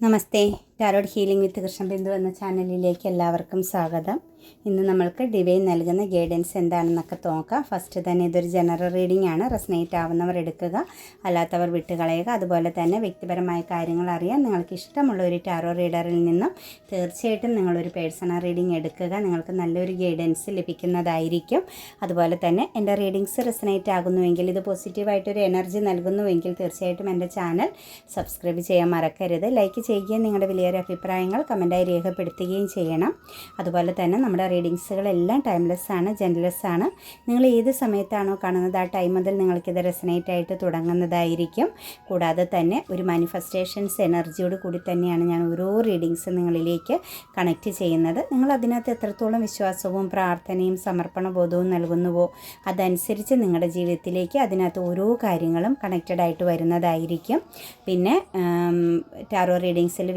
నమస్తే tarot healing with Krishna Bindu എന്ന ചാനലിലേക്ക് എല്ലാവർക്കും സ്വാഗതം. ഇന്ന് നമ്മൾക്ക് ഡിവൈൻ നൽകുന്ന ഗൈഡൻസ് എന്താണെന്നൊക്കെ നോക്കാം. ഫസ്റ്റ് തന്നെ ഇതൊരു ജനറൽ റീഡിംഗ് ആണ്. റെസ്നേറ്റ് ആവുന്നവർ എടുക്കുക അല്ലാത്തവർ വിട്ടുകളയുക. അതുപോലെ തന്നെ വ്യക്തിപരമായ കാര്യങ്ങൾ അറിയാൻ നിങ്ങൾക്ക് ഇഷ്ടമുള്ള ഒരു ടാരോ റീഡറിൽ നിന്നും തീർച്ചയായിട്ടും നിങ്ങളൊരു പേഴ്സണൽ റീഡിംഗ് എടുക്കുക. നിങ്ങൾക്ക് നല്ലൊരു ഗൈഡൻസ് ലഭിക്കുന്നതായിരിക്കും. അതുപോലെ തന്നെ എന്റെ റീഡിങ്സ് റെസനേറ്റ് ആകുന്നുവെങ്കിൽ ഇത് പോസിറ്റീവായിട്ടൊരു എനർജി നൽകുന്നുവെങ്കിൽ തീർച്ചയായിട്ടും എന്റെ ചാനൽ സബ്സ്ക്രൈബ് ചെയ്യാൻ മറക്കരുത്. ലൈക്ക് ചെയ്യുകയും നിങ്ങളുടെ വലിയൊരു അഭിപ്രായങ്ങൾ കമന്റായി രേഖപ്പെടുത്തുകയും ചെയ്യണം. അതുപോലെ തന്നെ നമ്മുടെ റീഡിങ്സുകളെല്ലാം ടൈംലെസ് ആണ് ജെൻലെസ് ആണ്. നിങ്ങൾ ഏത് സമയത്താണോ കാണുന്നത് ആ ടൈം മുതൽ നിങ്ങൾക്കിത് റെസനേറ്റ് ആയിട്ട് തുടങ്ങുന്നതായിരിക്കും. കൂടാതെ തന്നെ ഒരു മാനിഫെസ്റ്റേഷൻസ് എനർജിയോട് കൂടി തന്നെയാണ് ഞാൻ ഓരോ റീഡിങ്സ് നിങ്ങളിലേക്ക് കണക്റ്റ് ചെയ്യുന്നത്. നിങ്ങൾ അതിനകത്ത് എത്രത്തോളം വിശ്വാസവും പ്രാർത്ഥനയും സമർപ്പണ ബോധവും നൽകുന്നുവോ അതനുസരിച്ച് നിങ്ങളുടെ ജീവിതത്തിലേക്ക് അതിനകത്ത് ഓരോ കാര്യങ്ങളും കണക്റ്റഡ് ആയിട്ട് വരുന്നതായിരിക്കും. പിന്നെ ടാറോ റീഡിങ്സിൽ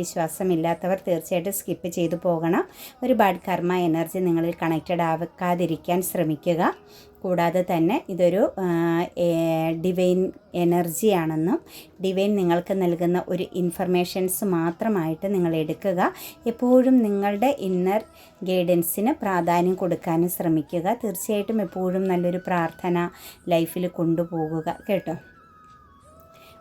വിശ്വാസമില്ലാത്തവർ തീർച്ചയായിട്ടും സ്കിപ്പ് ചെയ്തു പോകണം. ഒരു ബാഡ് കർമ്മ എനർജി നിങ്ങളിൽ കണക്റ്റഡ് ആവാതിരിക്കാൻ ശ്രമിക്കുക. കൂടാതെ തന്നെ ഇതൊരു ഡിവൈൻ എനർജിയാണെന്നും ഡിവൈൻ നിങ്ങൾക്ക് നൽകുന്ന ഒരു ഇൻഫർമേഷൻസ് മാത്രമായിട്ട് നിങ്ങൾ എടുക്കുക. എപ്പോഴും നിങ്ങളുടെ ഇന്നർ ഗൈഡൻസിന് പ്രാധാന്യം കൊടുക്കാനും ശ്രമിക്കുക. തീർച്ചയായിട്ടും എപ്പോഴും നല്ലൊരു പ്രാർത്ഥന ലൈഫിൽ കൊണ്ടുപോകുക. കേട്ടോ?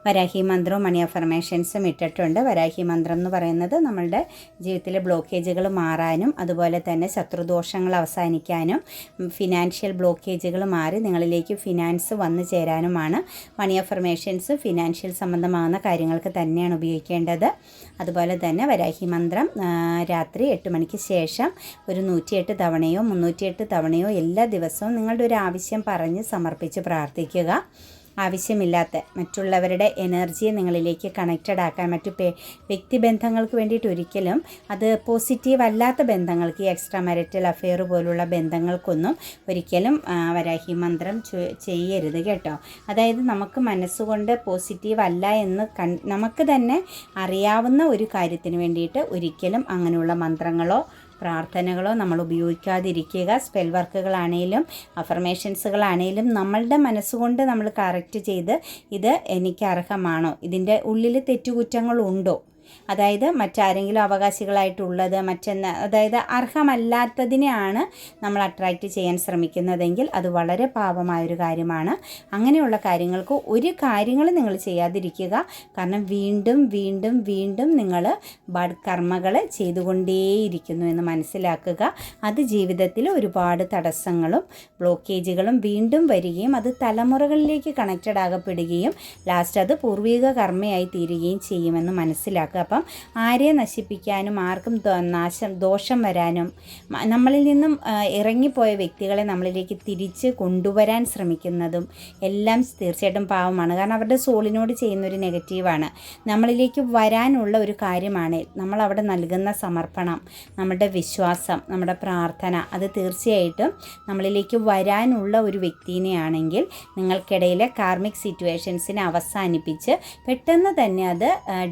വരാഹി മന്ത്രവും മണി അഫർമേഷൻസും ഇട്ടിട്ടുണ്ട്. വരാഹി മന്ത്രം എന്ന് പറയുന്നത് നമ്മളുടെ ജീവിതത്തിലെ ബ്ലോക്കേജുകൾ മാറാനും അതുപോലെ തന്നെ ശത്രുദോഷങ്ങൾ അവസാനിക്കാനും ഫിനാൻഷ്യൽ ബ്ലോക്കേജുകൾ മാറി നിങ്ങളിലേക്ക് ഫിനാൻസ് വന്നു ചേരാനുമാണ് മണി അഫർമേഷൻസ് ഫിനാൻഷ്യൽ സംബന്ധമാകുന്ന കാര്യങ്ങൾക്ക് തന്നെയാണ് ഉപയോഗിക്കേണ്ടത്. അതുപോലെ തന്നെ വരാഹി മന്ത്രം രാത്രി എട്ട് മണിക്ക് ശേഷം ഒരു നൂറ്റിയെട്ട് തവണയോ മുന്നൂറ്റിയെട്ട് തവണയോ എല്ലാ ദിവസവും നിങ്ങളുടെ ഒരു ആവശ്യം പറഞ്ഞ് സമർപ്പിച്ച് പ്രാർത്ഥിക്കുക. ആവശ്യമില്ലാത്ത മറ്റുള്ളവരുടെ എനർജിയെ നിങ്ങളിലേക്ക് കണക്റ്റഡ് ആക്കാൻ മറ്റു വ്യക്തിബന്ധങ്ങൾക്ക് വേണ്ടിയിട്ട് ഒരിക്കലും അത് പോസിറ്റീവ് അല്ലാത്ത ബന്ധങ്ങൾക്ക് ഈ എക്സ്ട്രാ മാരിറ്റൽ അഫെയർ പോലുള്ള ബന്ധങ്ങൾക്കൊന്നും ഒരിക്കലും വരാഹി മന്ത്രം ചെയ്യരുത് കേട്ടോ. അതായത് നമുക്ക് മനസ്സുകൊണ്ട് പോസിറ്റീവ് അല്ല എന്ന് നമുക്ക് തന്നെ അറിയാവുന്ന ഒരു കാര്യത്തിന് വേണ്ടിയിട്ട് ഒരിക്കലും അങ്ങനെയുള്ള മന്ത്രങ്ങളോ പ്രാർത്ഥനകളോ നമ്മൾ ഉപയോഗിക്കാതിരിക്കുക. സ്പെൽ വർക്കുകളാണേലും അഫർമേഷൻസുകളാണേലും നമ്മളുടെ മനസ്സുകൊണ്ട് നമ്മൾ കറക്റ്റ് ചെയ്ത് ഇത് എനിക്ക് അർഹമാണോ? ഇതിന്റെ ഉള്ളിൽ തെറ്റുകുറ്റങ്ങളുണ്ടോ? അതായത് മറ്റാരെങ്കിലും അവകാശികളായിട്ടുള്ളത് മറ്റെന്ന അതായത് അർഹമല്ലാത്തതിനെയാണ് നമ്മൾ അട്രാക്റ്റ് ചെയ്യാൻ ശ്രമിക്കുന്നതെങ്കിൽ അത് വളരെ പാപമായൊരു കാര്യമാണ്. അങ്ങനെയുള്ള കാര്യങ്ങൾക്ക് ഒരു കാര്യങ്ങളും നിങ്ങൾ ചെയ്യാതിരിക്കുക. കാരണം വീണ്ടും വീണ്ടും വീണ്ടും നിങ്ങൾ കർമ്മകൾ ചെയ്തുകൊണ്ടേയിരിക്കുന്നു എന്ന് മനസ്സിലാക്കുക. അത് ജീവിതത്തിൽ ഒരുപാട് തടസ്സങ്ങളും ബ്ലോക്കേജുകളും വീണ്ടും വരികയും അത് തലമുറകളിലേക്ക് കണക്റ്റഡ് ആകപ്പെടുകയും ലാസ്റ്റ് അത് പൂർവീക കർമ്മയായി തീരുകയും ചെയ്യുമെന്ന് മനസ്സിലാക്കുക. അപ്പം ആരെയും നശിപ്പിക്കാനും ആർക്കും നാശം ദോഷം വരാനും നമ്മളിൽ നിന്നും ഇറങ്ങിപ്പോയ വ്യക്തികളെ നമ്മളിലേക്ക് തിരിച്ച് കൊണ്ടുവരാൻ ശ്രമിക്കുന്നതും എല്ലാം തീർച്ചയായിട്ടും പാവമാണ്. കാരണം അവരുടെ സോളിനോട് ചെയ്യുന്നൊരു നെഗറ്റീവാണ്. നമ്മളിലേക്ക് വരാനുള്ള ഒരു കാര്യമാണ് നമ്മൾ അവിടെ നൽകുന്ന സമർപ്പണം നമ്മുടെ വിശ്വാസം നമ്മുടെ പ്രാർത്ഥന. അത് തീർച്ചയായിട്ടും നമ്മളിലേക്ക് വരാനുള്ള ഒരു വ്യക്തിനെയാണെങ്കിൽ നിങ്ങൾക്കിടയിലെ കാർമിക് സിറ്റുവേഷൻസിനെ അവസാനിപ്പിച്ച് പെട്ടെന്ന് തന്നെ അത്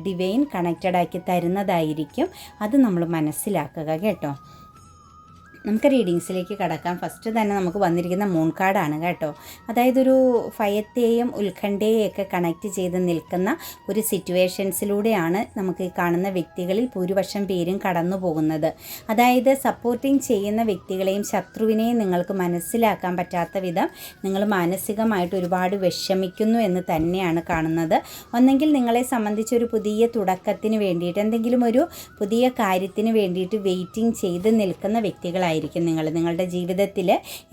ഡിവൈൻ കണക്ട് കണക്റ്റഡ് ആക്കി തരുന്നതായിരിക്കും. അത് നമ്മൾ മനസ്സിലാക്കുക കേട്ടോ. നമുക്ക് റീഡിങ്സിലേക്ക് കടക്കാം. ഫസ്റ്റ് തന്നെ നമുക്ക് വന്നിരിക്കുന്ന മൂൺ കാർഡാണ് കേട്ടോ. അതായത് ഒരു ഭയത്തെയും ഉത്കണ്ഠയെയും ഒക്കെ കണക്റ്റ് ചെയ്ത് നിൽക്കുന്ന ഒരു സിറ്റുവേഷൻസിലൂടെയാണ് നമുക്ക് ഈ കാണുന്ന വ്യക്തികളിൽ ഭൂരിപക്ഷം പേരും കടന്നു പോകുന്നത്. അതായത് സപ്പോർട്ടിങ് ചെയ്യുന്ന വ്യക്തികളെയും ശത്രുവിനെയും നിങ്ങൾക്ക് മനസ്സിലാക്കാൻ പറ്റാത്ത വിധം നിങ്ങൾ മാനസികമായിട്ട് ഒരുപാട് വിഷമിക്കുന്നു എന്ന് തന്നെയാണ് കാണുന്നത്. ഒന്നെങ്കിൽ നിങ്ങളെ സംബന്ധിച്ച് ഒരു പുതിയ തുടക്കത്തിന് വേണ്ടിയിട്ട് എന്തെങ്കിലും ഒരു പുതിയ കാര്യത്തിന് വേണ്ടിയിട്ട് വെയിറ്റിംഗ് ചെയ്ത് നിൽക്കുന്ന വ്യക്തികളായിരിക്കും ആയിരിക്കും നിങ്ങൾ. നിങ്ങളുടെ ജീവിതത്തിൽ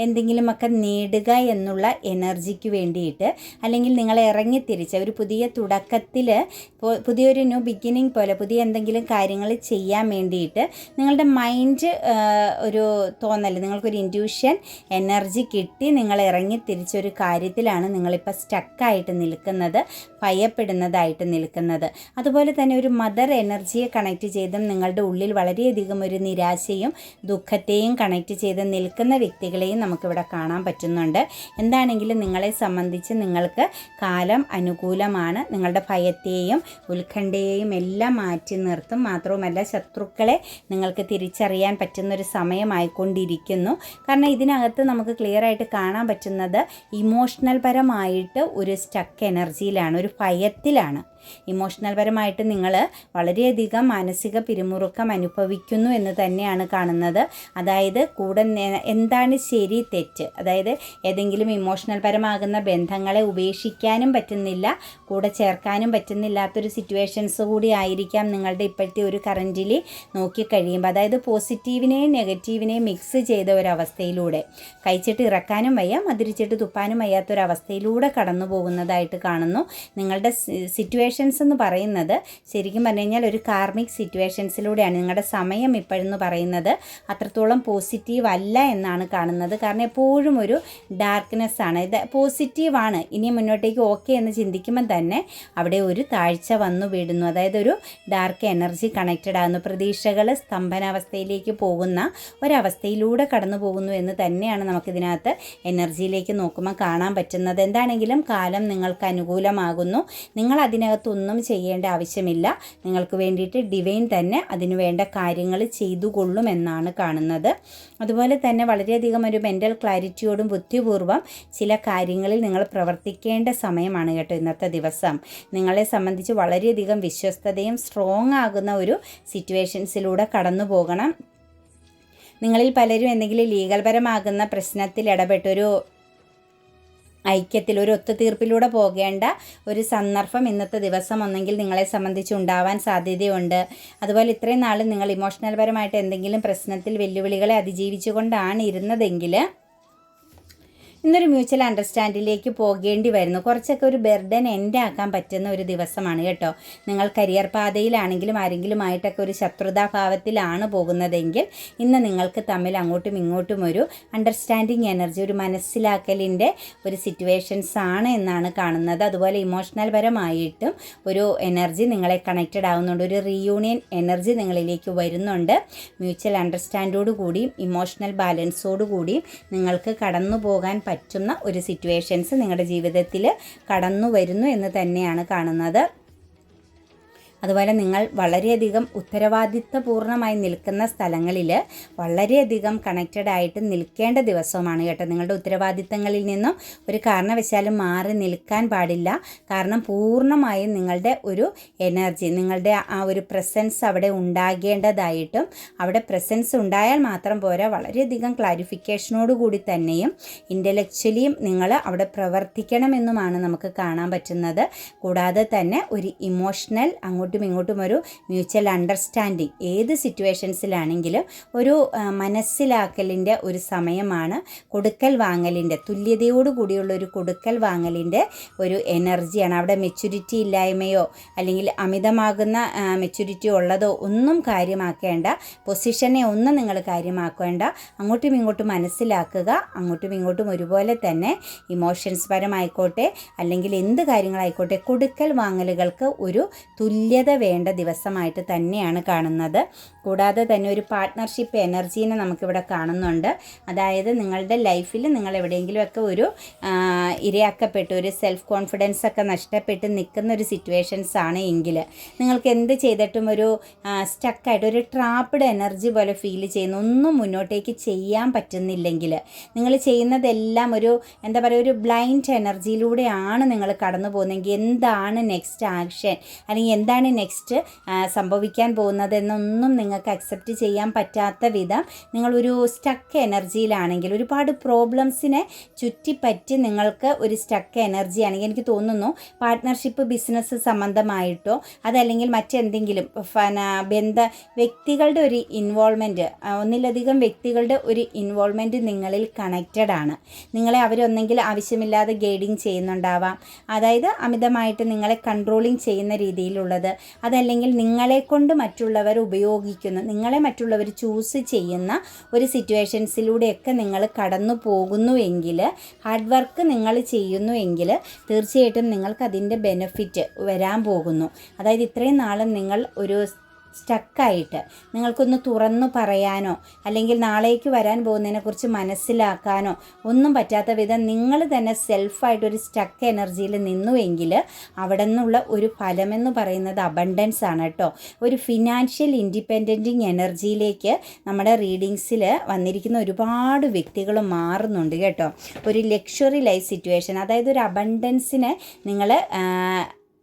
എന്തെങ്കിലുമൊക്കെ നേടുക എന്നുള്ള എനർജിക്ക് വേണ്ടിയിട്ട് അല്ലെങ്കിൽ നിങ്ങൾ ഇറങ്ങി തിരിച്ച ഒരു പുതിയ തുടക്കത്തിൽ പുതിയൊരു ന്യൂ ബിഗിനിങ് പോലെ പുതിയ എന്തെങ്കിലും കാര്യങ്ങൾ ചെയ്യാൻ വേണ്ടിയിട്ട് നിങ്ങളുടെ മൈൻഡ് ഒരു തോന്നൽ നിങ്ങൾക്കൊരു ഇൻഡ്യൂഷൻ എനർജി കിട്ടി നിങ്ങൾ ഇറങ്ങി തിരിച്ചൊരു കാര്യത്തിലാണ് നിങ്ങളിപ്പോൾ സ്റ്റക്കായിട്ട് നിൽക്കുന്നത് ഭയപ്പെടുന്നതായിട്ട് നിൽക്കുന്നത്. അതുപോലെ തന്നെ ഒരു മദർ എനർജിയെ കണക്ട് ചെയ്തും നിങ്ങളുടെ ഉള്ളിൽ വളരെയധികം ഒരു നിരാശയും ദുഃഖത്തെയും കണക്റ്റ് ചെയ്ത് നിൽക്കുന്ന വ്യക്തികളെയും നമുക്കിവിടെ കാണാൻ പറ്റുന്നുണ്ട്. എന്താണെങ്കിലും നിങ്ങളെ സംബന്ധിച്ച് നിങ്ങൾക്ക് കാലം അനുകൂലമാണ്. നിങ്ങളുടെ ഭയത്തെയും ഉത്കണ്ഠയെയും എല്ലാം മാറ്റി നിർത്തും. മാത്രവുമല്ല ശത്രുക്കളെ നിങ്ങൾക്ക് തിരിച്ചറിയാൻ പറ്റുന്നൊരു സമയമായിക്കൊണ്ടിരിക്കുന്നു. കാരണം ഇതിനകത്ത് നമുക്ക് ക്ലിയർ ആയിട്ട് കാണാൻ പറ്റുന്നത് ഇമോഷണൽ പരമായിട്ട് ഒരു സ്റ്റക്ക് എനർജിയിലാണ് ഒരു ഭയത്തിലാണ്. ഇമോഷണൽ പരമായിട്ട് നിങ്ങൾ വളരെയധികം മാനസിക പിരിമുറുക്കം അനുഭവിക്കുന്നു എന്ന് തന്നെയാണ് കാണുന്നത്. അതായത് കൂടെ എന്താണ് ശരി തെറ്റ്? അതായത് ഏതെങ്കിലും ഇമോഷണൽ പരമാകുന്ന ബന്ധങ്ങളെ ഉപേക്ഷിക്കാനും പറ്റുന്നില്ല കൂടെ ചേർക്കാനും പറ്റുന്നില്ലാത്തൊരു സിറ്റുവേഷൻസ് കൂടി ആയിരിക്കാം നിങ്ങളുടെ ഇപ്പോഴത്തെ ഒരു കറന്റിൽ നോക്കിക്കഴിയുമ്പോൾ അതായത് പോസിറ്റീവിനെയും നെഗറ്റീവിനെയും മിക്സ് ചെയ്ത ഒരവസ്ഥയിലൂടെ കഴിച്ചിട്ട് ഇറക്കാനും വയ്യ മധുരിച്ചിട്ട് തുപ്പാനും വയ്യാത്തൊരവസ്ഥയിലൂടെ കടന്നു പോകുന്നതായിട്ട് കാണുന്നു. നിങ്ങളുടെ സിറ്റുവേഷൻസ് എന്ന് പറയുന്നത് ശരിക്കും പറഞ്ഞു കഴിഞ്ഞാൽ ഒരു കാർമിക് സിറ്റുവേഷൻസിലൂടെയാണ് നിങ്ങളുടെ സമയം ഇപ്പോഴെന്ന് പറയുന്നത് അത്രത്തോളം പോസിറ്റീവ് അല്ല എന്നാണ് കാണുന്നത്. കാരണം എപ്പോഴും ഒരു ഡാർക്ക്നെസ് ആണ്. ഇത് പോസിറ്റീവാണ് ഇനി മുന്നോട്ടേക്ക് ഓക്കെ എന്ന് ചിന്തിക്കുമ്പോൾ തന്നെ അവിടെ ഒരു താഴ്ച വന്നു വീടുന്നു അതായത് ഒരു ഡാർക്ക് എനർജി കണക്റ്റഡ് ആകുന്നു. പ്രതീക്ഷകൾ സ്തംഭനാവസ്ഥയിലേക്ക് പോകുന്ന ഒരവസ്ഥയിലൂടെ കടന്നു പോകുന്നു എന്ന് തന്നെയാണ് നമുക്കിതിനകത്ത് എനർജിയിലേക്ക് നോക്കുമ്പോൾ കാണാൻ പറ്റുന്നത്. എന്താണെങ്കിലും കാലം നിങ്ങൾക്ക് അനുകൂലമാകുന്നു. നിങ്ങൾ അതിനകത്തൊന്നും ചെയ്യേണ്ട ആവശ്യമില്ല. നിങ്ങൾക്ക് വേണ്ടിയിട്ട് ഡിവൈൻ തന്നെ അതിനു വേണ്ട കാര്യങ്ങൾ ചെയ്തു കൊള്ളുമെന്നാണ് കാണുന്നത്. അതുപോലെ തന്നെ വളരെയധികം ഒരു മെന്റൽ ക്ലാരിറ്റിയോടും ബുദ്ധിപൂർവം ചില കാര്യങ്ങളിൽ നിങ്ങൾ പ്രവർത്തിക്കേണ്ട സമയമാണ് കേട്ടോ ഇന്നത്തെ ദിവസം. നിങ്ങളെ സംബന്ധിച്ച് വളരെയധികം വിശ്വസ്തതയും സ്ട്രോങ് ആകുന്ന ഒരു സിറ്റുവേഷൻസിലൂടെ കടന്നു പോകണം. നിങ്ങളിൽ പലരും എന്തെങ്കിലും ലീഗൽപരമാകുന്ന പ്രശ്നത്തിൽ ഇടപെട്ടൊരു ഐക്യത്തിൽ ഒരു ഒത്തുതീർപ്പിലൂടെ പോകേണ്ട ഒരു സന്ദർഭം ഇന്നത്തെ ദിവസം ഒന്നെങ്കിൽ നിങ്ങളെ സംബന്ധിച്ച് ഉണ്ടാവാൻ സാധ്യതയുണ്ട്. അതുപോലെ ഇത്രയും നാൾ നിങ്ങൾ ഇമോഷണൽ പരമായിട്ട് എന്തെങ്കിലും പ്രശ്നത്തിൽ വെല്ലുവിളികളെ അതിജീവിച്ചുകൊണ്ടാണ് ഇരുന്നതെങ്കിൽ ഇന്നൊരു മ്യൂച്വൽ അണ്ടർസ്റ്റാൻഡിലേക്ക് പോകേണ്ടി വരുന്നു. കുറച്ചൊക്കെ ഒരു ബെർഡൻ എൻഡ് ആക്കാൻ പറ്റുന്ന ഒരു ദിവസമാണ് കേട്ടോ. നിങ്ങൾ കരിയർ പാതയിലാണെങ്കിലും ആരെങ്കിലും ആയിട്ടൊക്കെ ഒരു ശത്രുതാഭാവത്തിലാണ് പോകുന്നതെങ്കിൽ ഇന്ന് നിങ്ങൾക്ക് തമ്മിൽ അങ്ങോട്ടും ഇങ്ങോട്ടും ഒരു അണ്ടർസ്റ്റാൻഡിങ് എനർജി ഒരു മനസ്സിലാക്കലിന്റെ ഒരു സിറ്റുവേഷൻസ് ആണ് എന്നാണ് കാണുന്നത്. അതുപോലെ ഇമോഷണൽ പരമായിട്ടും ഒരു എനർജി നിങ്ങളെ കണക്റ്റഡ് ആവുന്നുണ്ട്. ഒരു റീയൂണിയൻ എനർജി നിങ്ങളിലേക്ക് വരുന്നുണ്ട്. മ്യൂച്വൽ അണ്ടർസ്റ്റാൻഡോടു കൂടിയും ഇമോഷണൽ ബാലൻസോടു കൂടിയും നിങ്ങൾക്ക് കടന്നു പോകാൻ പറ്റുന്ന ഒരു സിറ്റുവേഷൻസ് നിങ്ങളുടെ ജീവിതത്തിൽ കടന്നു വരുന്നു എന്ന് തന്നെയാണ് കാണുന്നത്. അതുപോലെ നിങ്ങൾ വളരെയധികം ഉത്തരവാദിത്തപൂർണമായി നിൽക്കുന്ന സ്ഥലങ്ങളിൽ വളരെയധികം കണക്റ്റഡ് ആയിട്ട് നിൽക്കേണ്ട ദിവസമാണ് കേട്ടോ. നിങ്ങളുടെ ഉത്തരവാദിത്തങ്ങളിൽ നിന്നും ഒരു കാരണവശാലും മാറി നിൽക്കാൻ പാടില്ല. കാരണം പൂർണമായും നിങ്ങളുടെ ഒരു എനർജി നിങ്ങളുടെ ആ ഒരു പ്രസൻസ് അവിടെ ഉണ്ടാകേണ്ടതായിട്ടും അവിടെ പ്രസൻസ് ഉണ്ടായാൽ മാത്രം പോരാ വളരെയധികം ക്ലാരിഫിക്കേഷനോടുകൂടി തന്നെയും ഇന്റലക്ച്വലിയും നിങ്ങൾ അവിടെ പ്രവർത്തിക്കണമെന്നുമാണ് നമുക്ക് കാണാൻ പറ്റുന്നത്. കൂടാതെ തന്നെ ഒരു ഇമോഷണൽ അങ്ങോട്ടും ഇങ്ങോട്ടും ഒരു മ്യൂച്വൽ അണ്ടർസ്റ്റാൻഡിങ് ഏത് സിറ്റുവേഷൻസിലാണെങ്കിലും ഒരു മനസ്സിലാക്കലിന്റെ ഒരു സമയമാണ് കൊടുക്കൽ വാങ്ങലിന്റെ. തുല്യതയോട് കൂടിയുള്ള ഒരു കൊടുക്കൽ വാങ്ങലിന്റെ ഒരു എനർജിയാണ് അവിടെ മെച്യൂരിറ്റി ഇല്ലായ്മയോ അല്ലെങ്കിൽ അമിതമാകുന്ന മെച്യൂരിറ്റി ഉള്ളതോ ഒന്നും കാര്യമാക്കേണ്ട പൊസിഷനെ ഒന്നും നിങ്ങൾ കാര്യമാക്കേണ്ട. അങ്ങോട്ടും ഇങ്ങോട്ടും മനസ്സിലാക്കുക അങ്ങോട്ടും ഇങ്ങോട്ടും ഒരുപോലെ തന്നെ ഇമോഷൻസ് പരമായിക്കോട്ടെ അല്ലെങ്കിൽ എന്ത് കാര്യങ്ങളായിക്കോട്ടെ കൊടുക്കൽ വാങ്ങലുകൾക്ക് ഒരു തുല്യത വേണ്ട ദിവസമായിട്ട് തന്നെയാണ് കാണുന്നത്. കൂടാതെ തന്നെ ഒരു പാർട്ട്ണർഷിപ്പ് എനർജീനെ നമുക്കിവിടെ കാണുന്നുണ്ട്. അതായത് നിങ്ങളുടെ ലൈഫിൽ നിങ്ങൾ എവിടെയെങ്കിലുമൊക്കെ ഒരു ഇരയാക്കപ്പെട്ട് ഒരു സെൽഫ് കോൺഫിഡൻസ് ഒക്കെ നഷ്ടപ്പെട്ട് നിൽക്കുന്ന ഒരു സിറ്റുവേഷൻസ് ആണ് എങ്കിൽ നിങ്ങൾക്ക് എന്ത് ചെയ്തിട്ടും ഒരു സ്റ്റക്കായിട്ട് ഒരു ട്രാപ്പ്ഡ് എനർജി പോലെ ഫീൽ ചെയ്യുന്നു ഒന്നും മുന്നോട്ടേക്ക് ചെയ്യാൻ പറ്റുന്നില്ലെങ്കിൽ നിങ്ങൾ ചെയ്യുന്നതെല്ലാം ഒരു എന്താ പറയുക ഒരു ബ്ലൈൻഡ് എനർജിയിലൂടെയാണ് നിങ്ങൾ കടന്നു പോകുന്നതെങ്കിൽ എന്താണ് നെക്സ്റ്റ് ആക്ഷൻ അല്ലെങ്കിൽ എന്താണ് നെക്സ്റ്റ് സംഭവിക്കാൻ പോകുന്നത് എന്നൊന്നും നിങ്ങൾക്ക് അക്സെപ്റ്റ് ചെയ്യാൻ പറ്റാത്ത വിധം നിങ്ങളൊരു സ്റ്റക്ക് എനർജിയിലാണെങ്കിൽ ഒരുപാട് പ്രോബ്ലംസിനെ ചുറ്റിപ്പറ്റി നിങ്ങൾക്ക് ഒരു സ്റ്റക്ക് എനർജി ആണെങ്കിൽ എനിക്ക് തോന്നുന്നു പാർട്ട്ണർഷിപ്പ് ബിസിനസ് സംബന്ധമായിട്ടോ അതല്ലെങ്കിൽ മറ്റെന്തെങ്കിലും ബന്ധ വ്യക്തികളുടെ ഒരു ഇൻവോൾവ്മെന്റ് ഒന്നിലധികം വ്യക്തികളുടെ ഒരു ഇൻവോൾവ്മെന്റ് നിങ്ങളിൽ കണക്റ്റഡ് ആണ്. നിങ്ങളെ അവരൊന്നെങ്കിൽ ആവശ്യമില്ലാതെ ഗൈഡിങ് ചെയ്യുന്നുണ്ടാവാം. അതായത് അമിതമായിട്ട് നിങ്ങളെ കൺട്രോളിങ് ചെയ്യുന്ന രീതിയിലുള്ളത്. അതല്ലെങ്കിൽ നിങ്ങളെ കൊണ്ട് മറ്റുള്ളവർ ഉപയോഗിക്കുന്ന നിങ്ങളെ മറ്റുള്ളവർ ചൂസ് ചെയ്യുന്ന ഒരു സിറ്റുവേഷൻസിലൂടെയൊക്കെ നിങ്ങൾ കടന്നു പോകുന്നുവെങ്കിൽ ഹാർഡ് വർക്ക് നിങ്ങൾ ചെയ്യുന്നുവെങ്കിൽ തീർച്ചയായിട്ടും നിങ്ങൾക്ക് അതിന്റെ ബെനിഫിറ്റ് വരാൻ പോകുന്നു. അതായത് ഇത്രയും നാളും നിങ്ങൾ ഒരു സ്റ്റക്കായിട്ട് നിങ്ങൾക്കൊന്ന് തുറന്നു പറയാനോ അല്ലെങ്കിൽ നാളേക്ക് വരാൻ പോകുന്നതിനെക്കുറിച്ച് മനസ്സിലാക്കാനോ ഒന്നും പറ്റാത്ത വിധം നിങ്ങൾ തന്നെ സെൽഫായിട്ടൊരു സ്റ്റക്ക് എനർജിയിൽ നിന്നുവെങ്കിൽ അവിടെ നിന്നുള്ള ഒരു ഫലമെന്ന് പറയുന്നത് അബണ്ടൻസ് ആണ് കേട്ടോ ഒരു ഫിനാൻഷ്യൽ ഇൻഡിപെൻഡന്റിങ് എനർജിയിലേക്ക് നമ്മുടെ റീഡിങ്സിൽ വന്നിരിക്കുന്ന ഒരുപാട് വ്യക്തികൾ മാറുന്നുണ്ട് കേട്ടോ. ഒരു ലക്ഷറി ലൈഫ് സിറ്റുവേഷൻ അതായത് ഒരു അബണ്ടൻസിനെ നിങ്ങൾ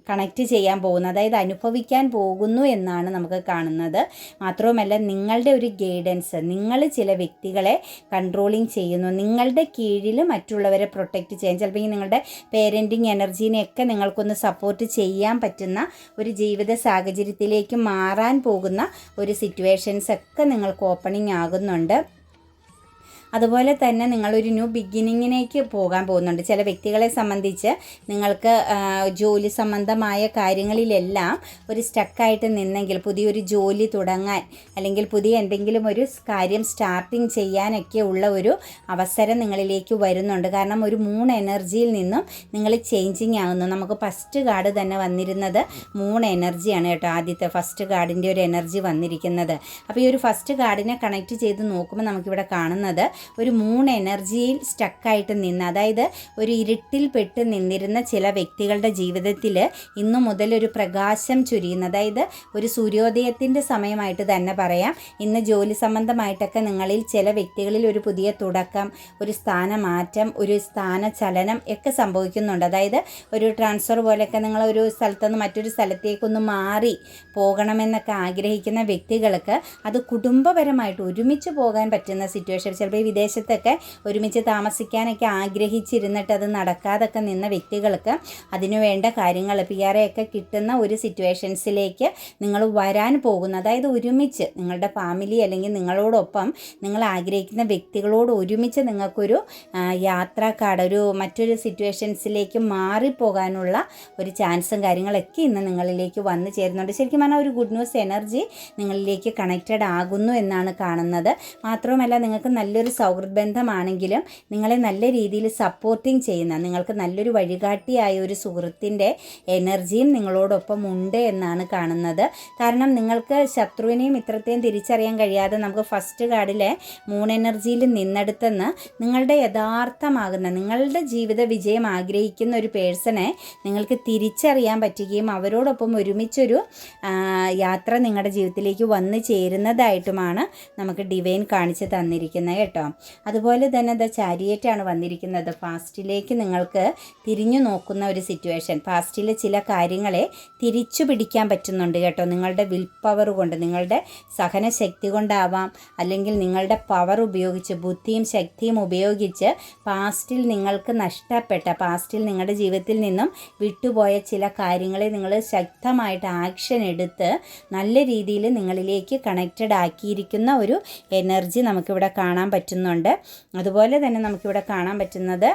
കണക്റ്റ് ചെയ്യാൻ പോകുന്നു അതായത് അനുഭവിക്കാൻ പോകുന്നു എന്നാണ് നമുക്ക് കാണുന്നത്. മാത്രവുമല്ല നിങ്ങളുടെ ഒരു ഗൈഡൻസ് നിങ്ങൾ ചില വ്യക്തികളെ കൺട്രോളിങ് ചെയ്യുന്നു. നിങ്ങളുടെ കീഴിൽ മറ്റുള്ളവരെ പ്രൊട്ടക്റ്റ് ചെയ്യാൻ ചിലപ്പോൾ നിങ്ങളുടെ പേരന്റിങ് എനർജീനെയൊക്കെ നിങ്ങൾക്കൊന്ന് സപ്പോർട്ട് ചെയ്യാൻ പറ്റുന്ന ഒരു ജീവിത സാഹചര്യത്തിലേക്ക് മാറാൻ പോകുന്ന ഒരു സിറ്റുവേഷൻസ് ഒക്കെ നിങ്ങൾക്ക് ഓപ്പണിംഗ് ആകുന്നുണ്ട്. അതുപോലെ തന്നെ നിങ്ങളൊരു ന്യൂ ബിഗിനിങ്ങിനേക്ക് പോകാൻ പോകുന്നുണ്ട്. ചില വ്യക്തികളെ സംബന്ധിച്ച് നിങ്ങൾക്ക് ജോലി സംബന്ധമായ കാര്യങ്ങളിലെല്ലാം ഒരു സ്റ്റക്കായിട്ട് നിന്നെങ്കിൽ പുതിയൊരു ജോലി തുടങ്ങാൻ അല്ലെങ്കിൽ പുതിയ എന്തെങ്കിലും ഒരു കാര്യം സ്റ്റാർട്ടിങ് ചെയ്യാനൊക്കെ ഉള്ള ഒരു അവസരം നിങ്ങളിലേക്ക് വരുന്നുണ്ട്. കാരണം ഒരു മൂൺ എനർജിയിൽ നിന്നും നിങ്ങൾ ചേഞ്ചിങ് ആകുന്നു നമുക്ക് ഫസ്റ്റ് കാർഡ് തന്നെ വന്നിരുന്നത് മൂൺ എനർജിയാണ് കേട്ടോ ആദ്യത്തെ ഫസ്റ്റ് കാർഡിന്റെ ഒരു എനർജി വന്നിരിക്കുന്നത്. അപ്പോൾ ഈ ഒരു ഫസ്റ്റ് കാർഡിനെ കണക്ട് ചെയ്ത് നോക്കുമ്പോൾ നമുക്കിവിടെ കാണുന്നത് ഒരു മൂൺ എനർജിയിൽ സ്റ്റക്കായിട്ട് നിന്ന് അതായത് ഒരു ഇരുട്ടിൽ പെട്ട് നിന്നിരുന്ന ചില വ്യക്തികളുടെ ജീവിതത്തിൽ ഇന്നു മുതൽ ഒരു പ്രകാശം ചുരിയുന്ന അതായത് ഒരു സൂര്യോദയത്തിന്റെ സമയമായിട്ട് തന്നെ പറയാം ഇന്ന് ജോലി സംബന്ധമായിട്ടൊക്കെ നിങ്ങളിൽ ചില വ്യക്തികളിൽ ഒരു പുതിയ തുടക്കം ഒരു സ്ഥാനമാറ്റം ഒരു സ്ഥാന ചലനം ഒക്കെ സംഭവിക്കുന്നുണ്ട്. അതായത് ഒരു ട്രാൻസ്ഫർ പോലെയൊക്കെ നിങ്ങൾ ഒരു സ്ഥലത്തുനിന്ന് മറ്റൊരു സ്ഥലത്തേക്കൊന്ന് മാറി പോകണമെന്നൊക്കെ ആഗ്രഹിക്കുന്ന വ്യക്തികൾക്ക് അത് കുടുംബപരമായിട്ട് ഒരുമിച്ച് പോകാൻ പറ്റുന്ന സിറ്റുവേഷൻ ചിലപ്പോൾ വിദേശത്തൊക്കെ ഒരുമിച്ച് താമസിക്കാനൊക്കെ ആഗ്രഹിച്ചിരുന്നിട്ട് അത് നടക്കാതൊക്കെ നിന്ന വ്യക്തികൾക്ക് അതിനുവേണ്ട കാര്യങ്ങൾ പി ആർ എ ഒക്കെ കിട്ടുന്ന ഒരു സിറ്റുവേഷൻസിലേക്ക് നിങ്ങൾ വരാൻ പോകുന്ന അതായത് ഒരുമിച്ച് നിങ്ങളുടെ ഫാമിലി അല്ലെങ്കിൽ നിങ്ങളോടൊപ്പം നിങ്ങൾ ആഗ്രഹിക്കുന്ന വ്യക്തികളോട് ഒരുമിച്ച് നിങ്ങൾക്കൊരു ആ, യാത്രാ ഒരു മറ്റൊരു സിറ്റുവേഷൻസിലേക്ക് മാറിപ്പോകാനുള്ള ഒരു ചാൻസും കാര്യങ്ങളൊക്കെ ഇന്ന് നിങ്ങളിലേക്ക് വന്നു ചേരുന്നുണ്ട്. ശരിക്കും പറഞ്ഞാൽ ഒരു ഗുഡ് ന്യൂസ് എനർജി നിങ്ങളിലേക്ക് കണക്റ്റഡ് ആകുന്നു എന്നാണ് കാണുന്നത്. മാത്രവുമല്ല നിങ്ങൾക്ക് നല്ലൊരു സൗഹൃദ ബന്ധമാണെങ്കിലും നിങ്ങളെ നല്ല രീതിയിൽ സപ്പോർട്ടിങ് ചെയ്യുന്ന നിങ്ങൾക്ക് നല്ലൊരു വഴികാട്ടിയായ ഒരു സുഹൃത്തിന്റെ എനർജിയും നിങ്ങളോടൊപ്പം ഉണ്ട് എന്നാണ് കാണുന്നത്. കാരണം നിങ്ങൾക്ക് ശത്രുവിനെയും മിത്രത്തെയും തിരിച്ചറിയാൻ കഴിയാതെ നമുക്ക് ഫസ്റ്റ് കാർഡിലെ മൂൺ എനർജിയിൽ നിന്നെടുത്തെന്ന് നിങ്ങളുടെ യഥാർത്ഥമാകുന്ന നിങ്ങളുടെ ജീവിത വിജയം ആഗ്രഹിക്കുന്ന ഒരു പേഴ്സണെ നിങ്ങൾക്ക് തിരിച്ചറിയാൻ പറ്റുകയും അവരോടൊപ്പം ഒരുമിച്ചൊരു യാത്ര നിങ്ങളുടെ ജീവിതത്തിലേക്ക് വന്നു ചേരുന്നതായിട്ടുമാണ് നമുക്ക് ഡിവൈൻ കാണിച്ച് തന്നിരിക്കുന്നത് കേട്ടോ. അതുപോലെ തന്നെ ദ ചാരിയേറ്റാണ് വന്നിരിക്കുന്നത്. പാസ്റ്റിലേക്ക് നിങ്ങൾക്ക് തിരിഞ്ഞു നോക്കുന്ന ഒരു സിറ്റുവേഷൻ പാസ്റ്റിലെ ചില കാര്യങ്ങളെ തിരിച്ചു പിടിക്കാൻ പറ്റുന്നുണ്ട് കേട്ടോ. നിങ്ങളുടെ വിൽ പവർ കൊണ്ട് നിങ്ങളുടെ സഹനശക്തി കൊണ്ടാവാം. അല്ലെങ്കിൽ നിങ്ങളുടെ പവർ ഉപയോഗിച്ച് ബുദ്ധിയും ശക്തിയും ഉപയോഗിച്ച് പാസ്റ്റിൽ നിങ്ങൾക്ക് നഷ്ടപ്പെട്ട പാസ്റ്റിൽ നിങ്ങളുടെ ജീവിതത്തിൽ നിന്നും വിട്ടുപോയ ചില കാര്യങ്ങളെ നിങ്ങൾ ശക്തമായിട്ട് ആക്ഷൻ എടുത്ത് നല്ല രീതിയിൽ നിങ്ങളിലേക്ക് കണക്റ്റഡ് ആക്കിയിരിക്കുന്ന ഒരു എനർജി നമുക്കിവിടെ കാണാൻ പറ്റുന്നുണ്ട് അതുപോലെ തന്നെ നമുക്കിവിടെ കാണാൻ പറ്റുന്നത്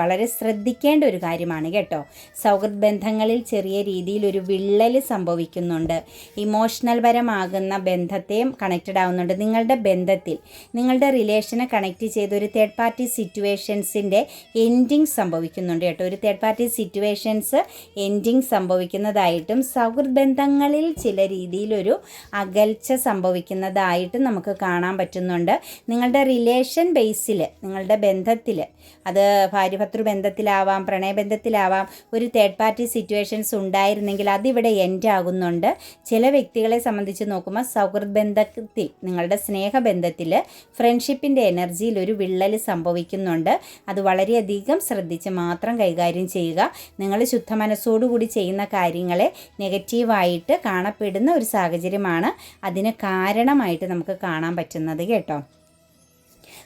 വളരെ ശ്രദ്ധിക്കേണ്ട ഒരു കാര്യമാണ് കേട്ടോ. സൗഹൃദ ബന്ധങ്ങളിൽ ചെറിയ രീതിയിൽ ഒരു വിള്ളൽ സംഭവിക്കുന്നുണ്ട്. ഇമോഷണൽ പരമാകുന്ന ബന്ധത്തെയും കണക്റ്റഡ് ആവുന്നുണ്ട്. നിങ്ങളുടെ ബന്ധത്തിൽ നിങ്ങളുടെ റിലേഷനെ കണക്റ്റ് ചെയ്ത് ഒരു തേർഡ് പാർട്ടി സിറ്റുവേഷൻസിന്റെ എൻഡിങ് സംഭവിക്കുന്നുണ്ട് കേട്ടോ. ഒരു തേർഡ് പാർട്ടി സിറ്റുവേഷൻസ് എൻഡിങ് സംഭവിക്കുന്നതായിട്ടും സൗഹൃദ ബന്ധങ്ങളിൽ ചില രീതിയിലൊരു അകൽച്ച സംഭവിക്കുന്നതായിട്ടും നമുക്ക് കാണാൻ പറ്റുന്നുണ്ട്. നിങ്ങളുടെ റിലേഷൻ ബേസിൽ നിങ്ങളുടെ ബന്ധത്തിൽ അത് ഭാര്യഭർത്തൃ ബന്ധത്തിലാവാം പ്രണയബന്ധത്തിലാവാം ഒരു തേർഡ് പാർട്ടി സിറ്റുവേഷൻസ് ഉണ്ടായിരുന്നെങ്കിൽ അതിവിടെ എൻഡ് ആകുന്നുണ്ട്. ചില വ്യക്തികളെ സംബന്ധിച്ച് നോക്കുമ്പോൾ സൗഹൃദ ബന്ധത്തിൽ നിങ്ങളുടെ സ്നേഹബന്ധത്തിൽ ഫ്രണ്ട്ഷിപ്പിന്റെ എനർജിയിൽ ഒരു വിള്ളൽ സംഭവിക്കുന്നുണ്ട്. അത് വളരെയധികം ശ്രദ്ധിച്ച് മാത്രം കൈകാര്യം ചെയ്യുക. നിങ്ങൾ ശുദ്ധ മനസ്സോടുകൂടി ചെയ്യുന്ന കാര്യങ്ങളെ നെഗറ്റീവായിട്ട് കാണപ്പെടുന്ന ഒരു സാഹചര്യമാണ്. അതിന് കാരണമായിട്ട് നമുക്ക് കാണാൻ പറ്റുന്നത് കേട്ടോ.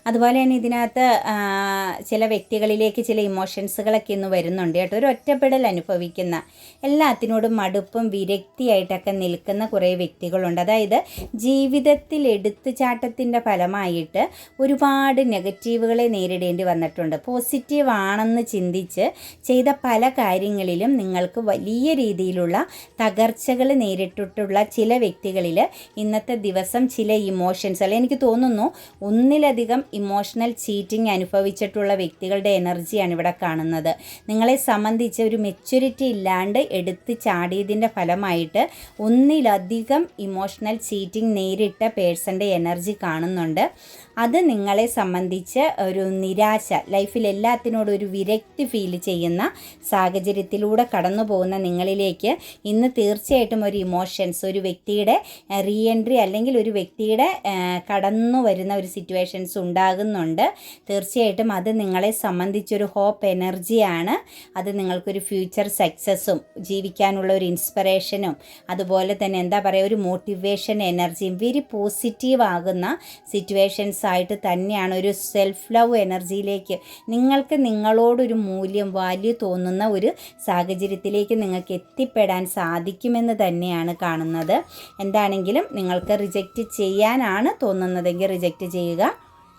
അതുപോലെ തന്നെ ഇതിനകത്ത് ചില വ്യക്തികളിലേക്ക് ചില ഇമോഷൻസുകളൊക്കെ ഇന്ന് വരുന്നുണ്ട് കേട്ടോ. ഒരു ഒറ്റപ്പെടൽ അനുഭവിക്കുന്ന എല്ലാത്തിനോടും മടുപ്പും വിരക്തിയായിട്ടൊക്കെ നിൽക്കുന്ന കുറേ വ്യക്തികളുണ്ട്. അതായത് ജീവിതത്തിൽ എടുത്തുചാട്ടത്തിന്റെ ഫലമായിട്ട് ഒരുപാട് നെഗറ്റീവുകളെ നേരിടേണ്ടി വന്നിട്ടുണ്ട്. പോസിറ്റീവ് ആണെന്ന് ചിന്തിച്ച് ചെയ്ത പല കാര്യങ്ങളിലും നിങ്ങൾക്ക് വലിയ രീതിയിലുള്ള തകർച്ചകൾ നേരിട്ടിട്ടുള്ള ചില വ്യക്തികളിൽ ഇന്നത്തെ ദിവസം ചില ഇമോഷൻസ് അല്ലെ എനിക്ക് തോന്നുന്നു ഒന്നിലധികം ഇമോഷണൽ ചീറ്റിംഗ് അനുഭവിച്ചിട്ടുള്ള വ്യക്തികളുടെ എനർജിയാണ് ഇവിടെ കാണുന്നത്. നിങ്ങളെ സംബന്ധിച്ച് ഒരു മെച്യൂരിറ്റി ഇല്ലാണ്ട് എടുത്ത് ചാടിയതിന്റെ ഫലമായിട്ട് ഒന്നിലധികം ഇമോഷണൽ ചീറ്റിംഗ് നേരിട്ട പേഴ്സന്റെ എനർജി കാണുന്നുണ്ട്. അത് നിങ്ങളെ സംബന്ധിച്ച് ഒരു നിരാശ ലൈഫിൽ എല്ലാത്തിനോടും ഒരു വിരക്തി ഫീൽ ചെയ്യുന്ന സാഹചര്യത്തിലൂടെ കടന്നു പോകുന്ന നിങ്ങളിലേക്ക് ഇന്ന് തീർച്ചയായിട്ടും ഒരു ഇമോഷൻസ് ഒരു വ്യക്തിയുടെ റീഎൻട്രി അല്ലെങ്കിൽ ഒരു വ്യക്തിയുടെ കടന്നു വരുന്ന ഒരു സിറ്റുവേഷൻസ് ഉണ്ടാകും ഉണ്ടാകുന്നുണ്ട്. തീർച്ചയായിട്ടും അത് നിങ്ങളെ സംബന്ധിച്ചൊരു ഹോപ്പ് എനർജിയാണ് അത് നിങ്ങൾക്കൊരു ഫ്യൂച്ചർ സക്സസ്സും ജീവിക്കാനുള്ള ഒരു ഇൻസ്പിറേഷനും അതുപോലെ തന്നെ എന്താ പറയുക ഒരു മോട്ടിവേഷൻ എനർജിയും വെരി പോസിറ്റീവ് ആകുന്ന സിറ്റുവേഷൻസ് ആയിട്ട് തന്നെയാണ് ഒരു സെൽഫ് ലവ് എനർജിയിലേക്ക് നിങ്ങൾക്ക് നിങ്ങളോടൊരു മൂല്യം വാല്യൂ തോന്നുന്ന ഒരു സാഹചര്യത്തിലേക്ക് നിങ്ങൾക്ക് എത്തിപ്പെടാൻ സാധിക്കുമെന്ന് തന്നെയാണ് കാണുന്നത്. എന്താണെങ്കിലും നിങ്ങൾക്ക് റിജക്റ്റ് ചെയ്യാനാണ് തോന്നുന്നതെങ്കിൽ റിജക്റ്റ് ചെയ്യുക.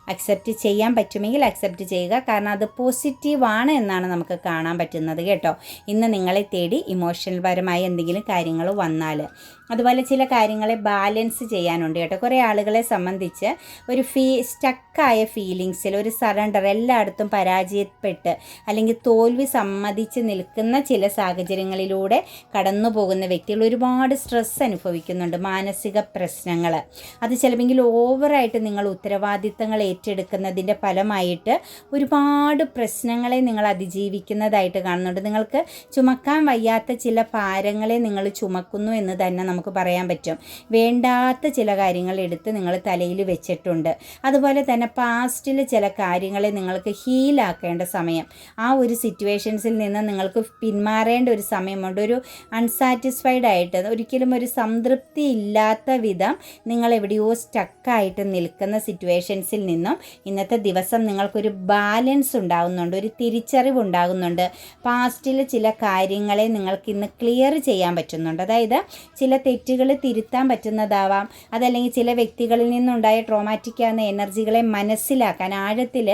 അക്സെപ്റ്റ് ചെയ്യാൻ പറ്റുമെങ്കിൽ അക്സെപ്റ്റ് ചെയ്യുക. കാരണം അത് പോസിറ്റീവാണ് എന്നാണ് നമുക്ക് കാണാൻ പറ്റുന്നത് കേട്ടോ. ഇന്ന് നിങ്ങളെ തേടി ഇമോഷണൽ പരമായ എന്തെങ്കിലും കാര്യങ്ങൾ വന്നാൽ. അതുപോലെ ചില കാര്യങ്ങളെ ബാലൻസ് ചെയ്യാനുണ്ട് കേട്ടോ. കുറേ ആളുകളെ സംബന്ധിച്ച് ഒരു ഫീ സ്റ്റക്കായ ഫീലിങ്സിൽ ഒരു സറണ്ടർ എല്ലായിടത്തും പരാജയപ്പെട്ട് അല്ലെങ്കിൽ തോൽവി സമ്മതിച്ച് നിൽക്കുന്ന ചില സാഹചര്യങ്ങളിലൂടെ കടന്നു പോകുന്ന വ്യക്തികൾ ഒരുപാട് സ്ട്രെസ് അനുഭവിക്കുന്നുണ്ട്. മാനസിക പ്രശ്നങ്ങൾ. അത് ചിലപ്പോൾ ഓവറായിട്ട് നിങ്ങൾ ഉത്തരവാദിത്തങ്ങൾ ഏറ്റെടുക്കുന്നതിന്റെ ഫലമായിട്ട് ഒരുപാട് പ്രശ്നങ്ങളെ നിങ്ങൾ അതിജീവിക്കുന്നതായിട്ട് കാണുന്നുണ്ട്. നിങ്ങൾക്ക് ചുമക്കാൻ വയ്യാത്ത ചില ഭാരങ്ങളെ നിങ്ങൾ ചുമക്കുന്നു എന്ന് തന്നെ നമുക്ക് പറയാൻ പറ്റും. വേണ്ടാത്ത ചില കാര്യങ്ങൾ എടുത്ത് നിങ്ങൾ തലയിൽ വെച്ചിട്ടുണ്ട്. അതുപോലെ തന്നെ പാസ്റ്റിൽ ചില കാര്യങ്ങളെ നിങ്ങൾക്ക് ഹീലാക്കേണ്ട സമയം. ആ ഒരു സിറ്റുവേഷൻസിൽ നിന്ന് നിങ്ങൾക്ക് പിന്മാറേണ്ട ഒരു സമയമുണ്ട്. ഒരു അൺസാറ്റിസ്ഫൈഡ് ആയിട്ട് ഒരിക്കലും ഒരു സംതൃപ്തി ഇല്ലാത്ത വിധം നിങ്ങൾ എവിടെയോ സ്റ്റക്കായിട്ട് നിൽക്കുന്ന സിറ്റുവേഷൻസിൽ നിന്നും ഇന്നത്തെ ദിവസം നിങ്ങൾക്കൊരു ബാലൻസ് ഉണ്ടാകുന്നുണ്ട് ഒരു തിരിച്ചറിവ് ഉണ്ടാകുന്നുണ്ട്. പാസ്റ്റിൽ ചില കാര്യങ്ങളെ നിങ്ങൾക്ക് ഇന്ന് ക്ലിയർ ചെയ്യാൻ പറ്റുന്നുണ്ട്. അതായത് ചില തെറ്റുകൾ തിരുത്താൻ പറ്റുന്നതാവാം. അതല്ലെങ്കിൽ ചില വ്യക്തികളിൽ നിന്നുണ്ടായ ട്രോമാറ്റിക് ആകുന്ന എനർജികളെ മനസ്സിലാക്കാൻ ആഴത്തിൽ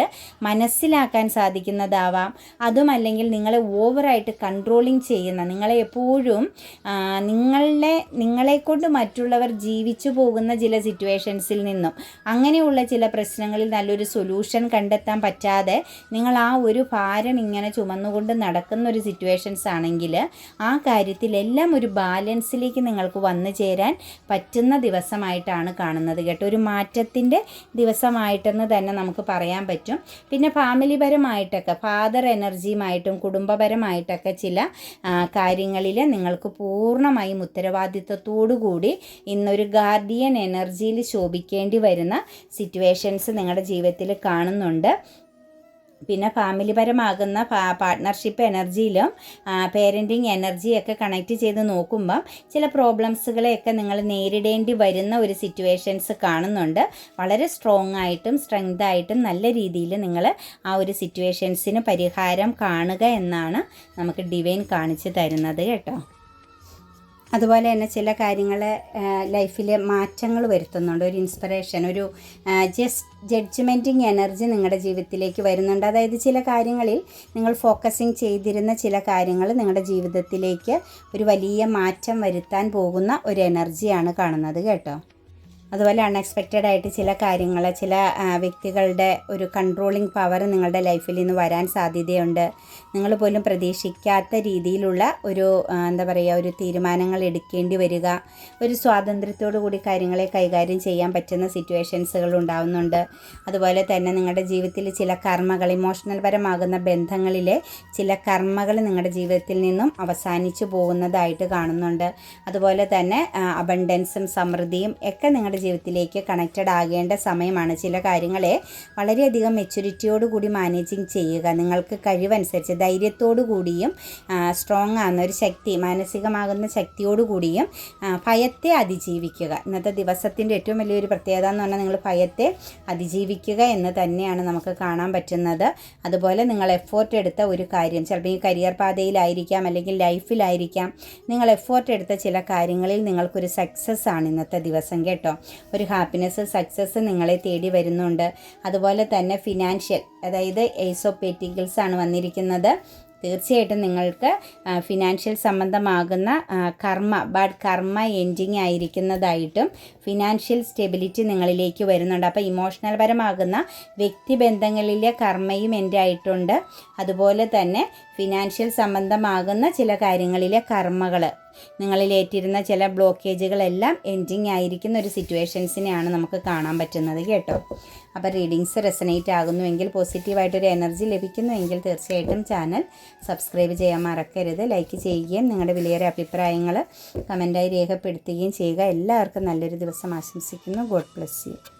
മനസ്സിലാക്കാൻ സാധിക്കുന്നതാവാം. അതുമല്ലെങ്കിൽ നിങ്ങളെ ഓവറായിട്ട് കൺട്രോളിങ് ചെയ്യുന്ന നിങ്ങളെ എപ്പോഴും നിങ്ങളുടെ നിങ്ങളെക്കൊണ്ട് മറ്റുള്ളവർ ജീവിച്ചു പോകുന്ന ചില സിറ്റുവേഷൻസിൽ നിന്നും അങ്ങനെയുള്ള ചില പ്രശ്നങ്ങളിൽ നല്ലൊരു സൊല്യൂഷൻ കണ്ടെത്താൻ പറ്റാതെ നിങ്ങൾ ആ ഒരു ഭാരം ഇങ്ങനെ ചുമന്നുകൊണ്ട് നടക്കുന്ന ഒരു സിറ്റുവേഷൻസ് ആണെങ്കിൽ ആ കാര്യത്തിലെല്ലാം ഒരു ബാലൻസിലേക്ക് നിങ്ങൾക്ക് വന്നു ചേരാൻ പറ്റുന്ന ദിവസമായിട്ടാണ് കാണുന്നത് കേട്ടോ. ഒരു മാറ്റത്തിന്റെ ദിവസമായിട്ടെന്ന് തന്നെ നമുക്ക് പറയാൻ പറ്റും. പിന്നെ ഫാമിലി ഫാമിലിപരമായിട്ടൊക്കെ ഫാദർ എനർജിയുമായിട്ടും കുടുംബപരമായിട്ടൊക്കെ ചില കാര്യങ്ങളിൽ നിങ്ങൾക്ക് പൂർണമായും ഉത്തരവാദിത്വത്തോടു കൂടി ഇന്നൊരു ഗാർഡിയൻ എനർജിയിൽ ശോഭിക്കേണ്ടി വരുന്ന സിറ്റുവേഷൻസ് നിങ്ങളുടെ ജീവിതത്തിൽ കാണുന്നുണ്ട്. പിന്നെ ഫാമിലി ഫാമിലിപരമാകുന്ന പാർട്ട്ണർഷിപ്പ് എനർജിയിലും പേരന്റിങ് എനർജിയൊക്കെ കണക്ട് ചെയ്ത് നോക്കുമ്പം ചില പ്രോബ്ലംസുകളെയൊക്കെ നിങ്ങൾ നേരിടേണ്ടി വരുന്ന ഒരു സിറ്റുവേഷൻസ് കാണുന്നുണ്ട്. വളരെ സ്ട്രോങ് ആയിട്ടും സ്ട്രെങ്ത് ആയിട്ടും നല്ല രീതിയിൽ നിങ്ങൾ ആ ഒരു സിറ്റുവേഷൻസിന് പരിഹാരം കാണുക എന്നാണ് നമുക്ക് ഡിവൈൻ കാണിച്ചു തരുന്നത് കേട്ടോ. അതുപോലെ തന്നെ ചില കാര്യങ്ങൾ ലൈഫിൽ മാറ്റങ്ങൾ വരുത്തുന്നുണ്ട്. ഒരു ഇൻസ്പിറേഷൻ ഒരു ജസ്റ്റ് ജഡ്ജ്മെന്റിങ് എനർജി നിങ്ങളുടെ ജീവിതത്തിലേക്ക് വരുന്നുണ്ട്. അതായത് ചില കാര്യങ്ങളിൽ നിങ്ങൾ ഫോക്കസിങ് ചെയ്തിരുന്ന ചില കാര്യങ്ങൾ നിങ്ങളുടെ ജീവിതത്തിലേക്ക് ഒരു വലിയ മാറ്റം വരുത്താൻ പോകുന്ന ഒരു എനർജിയാണ് കാണുന്നത് കേട്ടോ. അതുപോലെ അൺഎക്സ്പെക്റ്റഡ് ആയിട്ട് ചില കാര്യങ്ങൾ ചില വ്യക്തികളുടെ ഒരു കൺട്രോളിങ് പവർ നിങ്ങളുടെ ലൈഫിൽ നിന്ന് വരാൻ സാധ്യതയുണ്ട്. നിങ്ങൾ പോലും പ്രതീക്ഷിക്കാത്ത രീതിയിലുള്ള ഒരു എന്താ പറയുക ഒരു തീരുമാനങ്ങൾ എടുക്കേണ്ടി വരിക. ഒരു സ്വാതന്ത്ര്യത്തോടു കൂടി കാര്യങ്ങളെ കൈകാര്യം ചെയ്യാൻ പറ്റുന്ന സിറ്റുവേഷൻസുകൾ ഉണ്ടാവുന്നുണ്ട്. അതുപോലെ തന്നെ നിങ്ങളുടെ ജീവിതത്തിൽ ചില കർമ്മകൾ ഇമോഷണൽ പരമാകുന്ന ബന്ധങ്ങളിലെ ചില കർമ്മകൾ നിങ്ങളുടെ ജീവിതത്തിൽ നിന്നും അവസാനിച്ചു പോകുന്നതായിട്ട് കാണുന്നുണ്ട്. അതുപോലെ തന്നെ അബണ്ടൻസും സമൃദ്ധിയും ഒക്കെ നിങ്ങളുടെ ജീവിതത്തിലേക്ക് കണക്റ്റഡ് ആകേണ്ട സമയമാണ്. ചില കാര്യങ്ങളെ വളരെയധികം മെച്യൂരിറ്റിയോട് കൂടി മാനേജിങ് ചെയ്യുക. നിങ്ങൾക്ക് കഴിവനുസരിച്ച് ധൈര്യത്തോടു കൂടിയും സ്ട്രോങ് ആകുന്ന ഒരു ശക്തി മാനസികമാകുന്ന ശക്തിയോടുകൂടിയും ഭയത്തെ അതിജീവിക്കുക. ഇന്നത്തെ ദിവസത്തിന്റെ ഏറ്റവും വലിയൊരു പ്രത്യേകത എന്ന് പറഞ്ഞാൽ നിങ്ങൾ ഭയത്തെ അതിജീവിക്കുക എന്ന് തന്നെയാണ് നമുക്ക് കാണാൻ പറ്റുന്നത്. അതുപോലെ നിങ്ങൾ എഫോർട്ട് എടുത്ത ഒരു കാര്യം ചിലപ്പോൾ ഈ കരിയർ പാതയിലായിരിക്കാം അല്ലെങ്കിൽ ലൈഫിലായിരിക്കാം നിങ്ങൾ എഫോർട്ട് എടുത്ത ചില കാര്യങ്ങളിൽ നിങ്ങൾക്കൊരു സക്സസ് ആണ് ഇന്നത്തെ ദിവസം കേട്ടോ. ഒരു ഹാപ്പിനെസ് സക്സസ് നിങ്ങളെ തേടി വരുന്നുണ്ട്. അതുപോലെ തന്നെ ഫിനാൻഷ്യൽ അതായത് എയ്സ് ഓഫ് പെറ്റിക്കിൾസ് ആണ് വന്നിരിക്കുന്നത്. തീർച്ചയായിട്ടും നിങ്ങൾക്ക് ഫിനാൻഷ്യൽ സംബന്ധമാകുന്ന കർമ്മ ബാഡ് കർമ്മ എൻഡിങ് ആയിരിക്കുന്നതായിട്ടും ഫിനാൻഷ്യൽ സ്റ്റെബിലിറ്റി നിങ്ങളിലേക്ക് വരുന്നുണ്ട്. അപ്പോൾ ഇമോഷണൽ പരമാകുന്ന വ്യക്തിബന്ധങ്ങളിലെ കർമ്മയും എന്റെ ആയിട്ടുണ്ട്. അതുപോലെ തന്നെ ഫിനാൻഷ്യൽ സംബന്ധമാകുന്ന ചില കാര്യങ്ങളിലെ കർമ്മകൾ നിങ്ങളിലേറ്റിരുന്ന ചില ബ്ലോക്കേജുകളെല്ലാം എൻഡിങ് ആയിരിക്കുന്ന ഒരു സിറ്റുവേഷൻസിനെയാണ് നമുക്ക് കാണാൻ പറ്റുന്നത് കേട്ടോ. അപ്പോൾ റീഡിങ്സ് റെസനേറ്റ് ആകുന്നുവെങ്കിൽ പോസിറ്റീവായിട്ടൊരു എനർജി ലഭിക്കുന്നുവെങ്കിൽ തീർച്ചയായിട്ടും ചാനൽ സബ്സ്ക്രൈബ് ചെയ്യാൻ മറക്കരുത്. ലൈക്ക് ചെയ്യുകയും നിങ്ങളുടെ വിലയേറെ അഭിപ്രായങ്ങൾ കമന്റായി രേഖപ്പെടുത്തുകയും ചെയ്യുക. എല്ലാവർക്കും നല്ലൊരു ദിവസം ആശംസിക്കുന്നു. God bless you